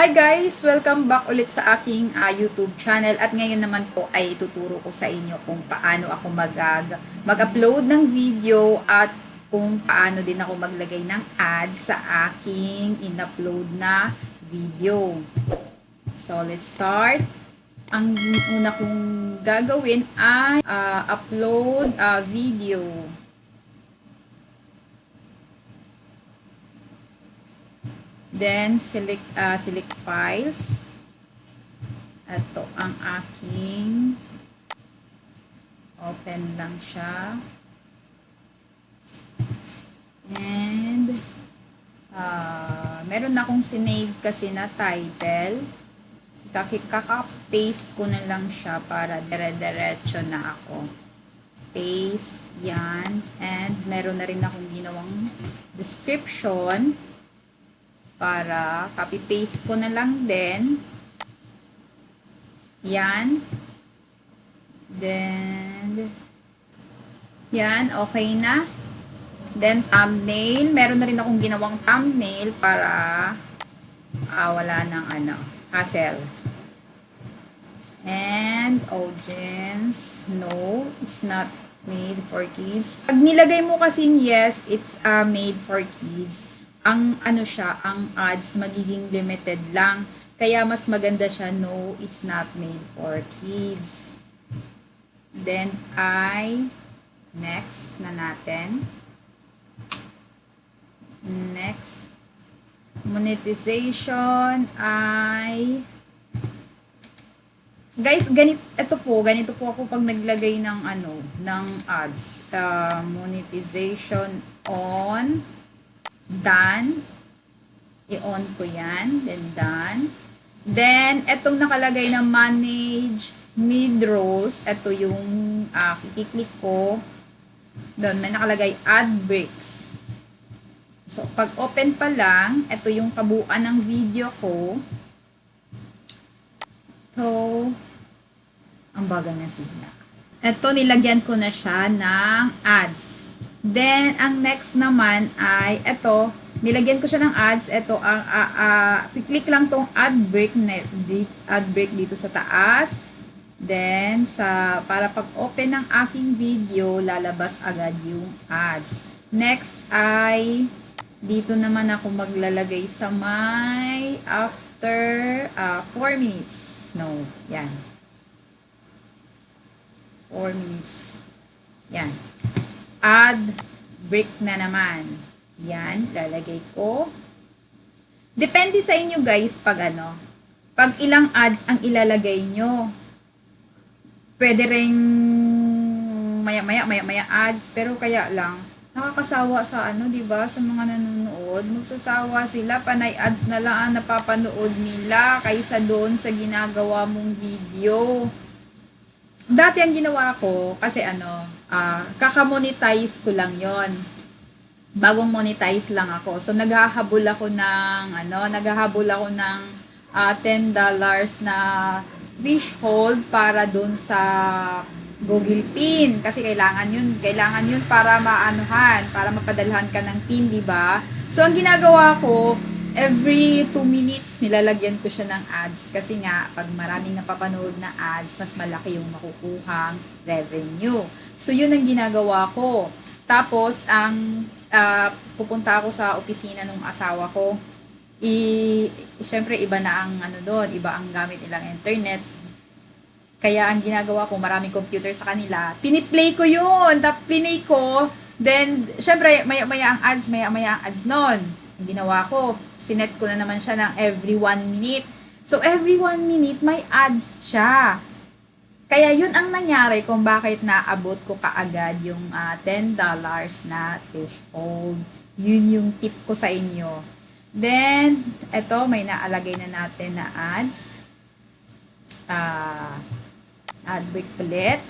Hi guys! Welcome back ulit sa aking ah, YouTube channel at ngayon naman po ay tuturo ko sa inyo kung paano ako mag, mag-upload ng video at kung paano din ako maglagay ng ads sa aking in-upload na video. So let's start. Ang una kong gagawin ay ah, upload a video. Then, select, uh, select files. Ito ang aking open lang siya. And, uh, meron akong sinave kasi na title. Kaka-paste ko na lang siya para dire-diretso na ako. Paste, yan. And, meron na rin akong ginawang description para copy-paste ko na lang din. Yan. Then, yan, okay na. Then, thumbnail. Meron na rin akong ginawang thumbnail para ah, wala ng ano, hassle. And, audience, no, it's not made for kids. Pag nilagay mo kasing yes, it's uh, made for kids, ang ano siya, ang ads magiging limited lang. Kaya mas maganda siya, no, it's not made for kids. Then, I, next na natin. Next. Monetization ay Guys, ganit ito po, ganito po ako pag naglagay ng ano, ng ads. Uh, monetization on done. I-on ko yan. Then done. Then, etong nakalagay na manage mid-rolls. Ito yung uh, kikiklik ko. Doon, may nakalagay add breaks. So, pag open pa lang, ito yung kabuuan ng video ko. So, ang bagal na sigla. Ito, nilagyan ko na siya ng ads. Then, ang next naman ay, ito, nilagyan ko siya ng ads. Ito, ang, uh, uh, click lang tong ad break, net, di, ad break dito sa taas. Then, sa, para pag-open ng aking video, lalabas agad yung ads. Next ay, dito naman ako maglalagay sa my after 4 uh, minutes. No, yan. 4 minutes. Yan. Add break na naman. Yan, lalagay ko. Depende sa inyo guys pag ano. Pag ilang ads ang ilalagay nyo. Pwede ring maya-maya, maya-maya ads. Pero kaya lang, nakakasawa sa ano, 'di ba? Sa mga nanonood, magsasawa sila, panay ads na lang ang napapanood nila kaysa doon sa ginagawa mong video. Dati ang ginawa ko kasi ano, uh, kaka-monetize ko lang 'yon. Bagong monetize lang ako. So naghahabol ako ng ano, naghahabol ako ng uh, $10 na threshold para doon sa Google PIN kasi kailangan yun, kailangan yun para maanuhan, para mapadalhan ka ng PIN, di ba? So ang ginagawa ko, every 2 minutes nilalagyan ko siya ng ads kasi nga pag maraming napapanood na ads, mas malaki yung makukuhang revenue. So yun ang ginagawa ko. Tapos ang uh, pupunta ako sa opisina ng asawa ko, i syempre iba na ang ano doon, iba ang gamit nilang internet. Kaya ang ginagawa ko, maraming computer sa kanila. Piniplay ko yun. Tapos play ko. Then, syempre, maya-maya ang ads, maya-maya ang ads nun. Ginawa ko, sinet ko na naman siya ng every one minute. So, every one minute, may ads siya. Kaya yun ang nangyari kung bakit naabot ko kaagad yung uh, $10 na threshold. Yun yung tip ko sa inyo. Then, eto, may naalagay na natin na ads. Ah... Uh, add break ulit.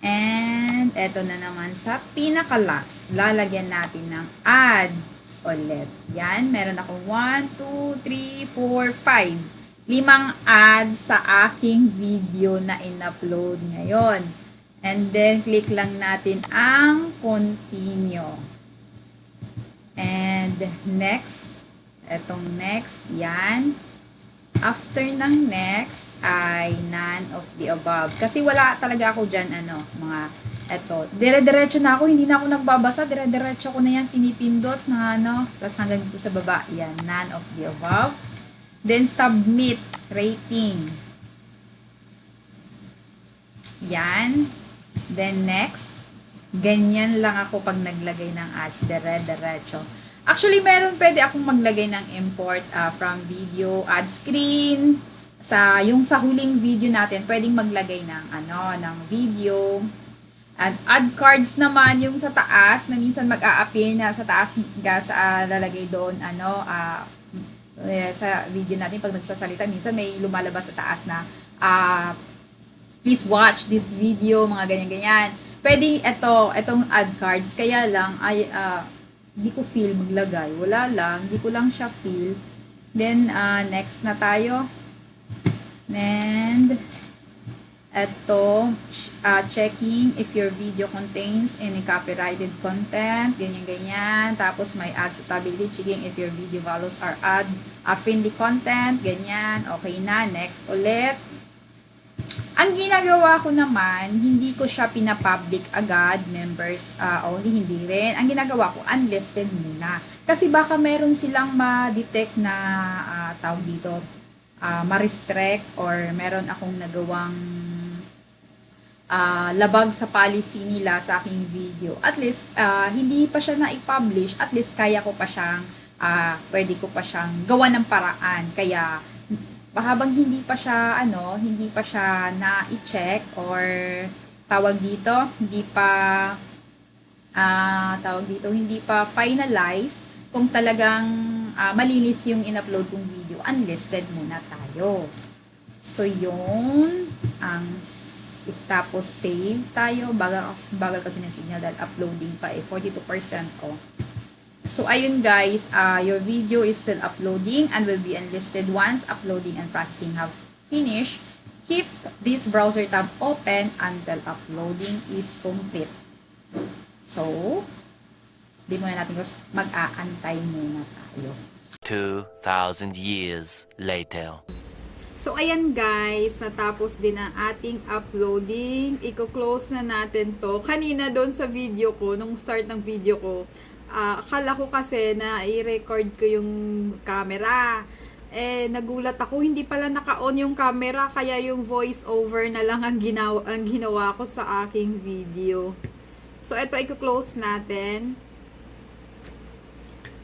And, eto na naman sa pinaka-last. Lalagyan natin ng ads ulit. Yan, meron ako 1, 2, 3, 4, 5. Limang ads sa aking video na in-upload ngayon. And then, click lang natin ang continue. And next, etong next, yan. After ng next ay none of the above. Kasi wala talaga ako dyan, ano, mga, eto. Dire-diretso na ako, hindi na ako nagbabasa. Dire-diretso ko na yan, pinipindot, mga ano. Tapos hanggang dito sa baba, yan, none of the above. Then, submit, rating. Yan. Then, next. Ganyan lang ako pag naglagay ng ads, dire-diretso. Actually, meron pwede akong maglagay ng import ah, from video, ad screen. Sa, yung sa huling video natin, pwedeng maglagay ng, ano, ng video. At add cards naman yung sa taas na minsan mag-a-appear na sa taas ga sa ah, lalagay doon ano ah, eh, sa video natin pag nagsasalita. Minsan may lumalabas sa taas na ah, please watch this video mga ganyan ganyan pwede ito itong add cards. Kaya lang ay ah, hindi ko feel maglagay. Wala lang hindi ko lang siya feel. Then ah, next na tayo. And ito, uh, checking if your video contains any copyrighted content, ganyan-ganyan. Tapos may ad suitability, checking if your video values are ad uh, friendly content, ganyan. Okay na, next ulit. Ang ginagawa ko naman, hindi ko siya pinapublic agad, members uh, only, hindi rin. Ang ginagawa ko, unlisted muna. Kasi baka meron silang ma-detect na uh, tawag dito, uh, ma-restrict or meron akong nagawang uh, labag sa policy nila sa aking video. At least, uh, hindi pa siya na-publish, at least kaya ko pa siyang, uh, pwede ko pa siyang gawa ng paraan. Kaya, habang hindi pa siya, ano, hindi pa siya na-check or tawag dito, hindi pa, uh, tawag dito, hindi pa finalize kung talagang uh, malinis yung in-upload kong video, unlisted muna tayo. So, yun ang is tapos save tayo. Bagal, bagal kasi ng signal dahil uploading pa eh. 42% ko. So, ayun guys, uh, your video is still uploading and will be enlisted once uploading and processing have finished. Keep this browser tab open until uploading is complete. So, di muna natin mag-aantay muna tayo. 2,000 years later. So, ayan guys, natapos din ang ating uploading. Iko-close na natin to. Kanina doon sa video ko, nung start ng video ko, ah, akala ko kasi na i-record ko yung camera. Eh, nagulat ako, hindi pala naka-on yung camera, kaya yung voice over na lang ang ginawa, ang ginawa ko sa aking video. So, ito, iko-close natin.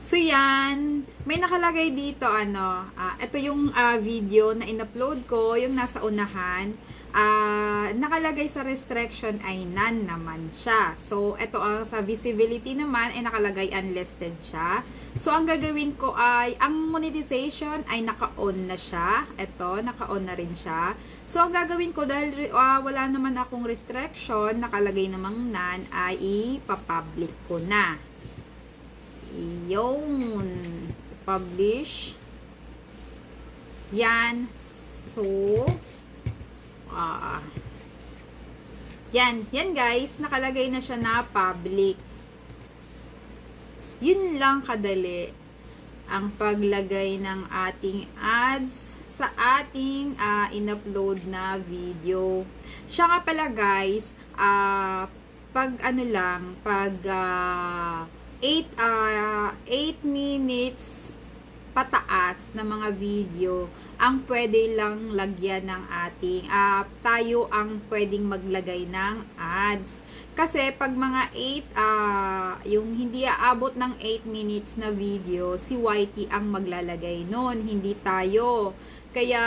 So yan, may nakalagay dito ano, ah, ito yung ah, video na in-upload ko, yung nasa unahan. Ah, nakalagay sa restriction ay none naman siya. So ito ang sa visibility naman ay nakalagay unlisted siya. So ang gagawin ko ay ang monetization ay naka-on na siya. Ito, naka-on na rin siya. So ang gagawin ko dahil ah, wala naman akong restriction, nakalagay namang none ay ipapublic ko na. Yun. Publish. Yan. So, ah, yan. Yan guys, nakalagay na siya na public. Yun lang kadali ang paglagay ng ating ads sa ating ah, in-upload na video. Siya nga pala guys, ah, pag ano lang, pag ah, 8 uh, 8 minutes pataas na mga video ang pwede lang lagyan ng ating uh, tayo ang pwedeng maglagay ng ads. Kasi pag mga 8 uh, yung hindi aabot ng 8 minutes na video si YT ang maglalagay noon hindi tayo. Kaya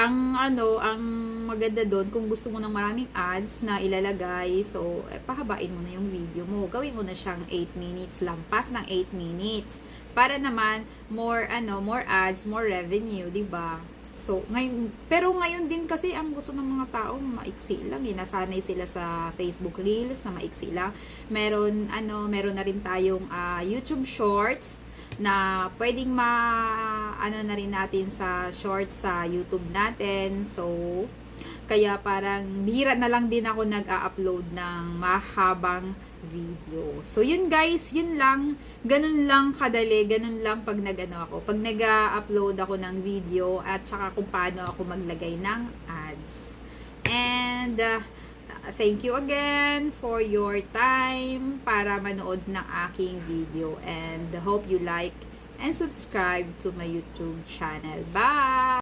ang ano, ang maganda doon, kung gusto mo ng maraming ads na ilalagay, so, eh, pahabain mo na yung video mo. Gawin mo na siyang 8 minutes, lampas ng 8 minutes. Para naman, more, ano, more ads, more revenue, di ba So, ngayon, pero ngayon din kasi ang gusto ng mga tao, maiksi lang. Eh. Nasanay sila sa Facebook Reels na maiksi lang. Meron, ano, meron na rin tayong uh, YouTube Shorts na pwedeng ma ano na rin natin sa shorts sa YouTube natin. So, kaya parang bihira na lang din ako nag-a-upload ng mahabang video. So, yun guys, yun lang. Ganun lang kadali, ganun lang pag nagano ako. Pag nag-upload ako ng video at saka kung paano ako maglagay ng ads. And, uh, thank you again for your time para manood ng aking video. And hope you like and subscribe to my YouTube channel. Bye!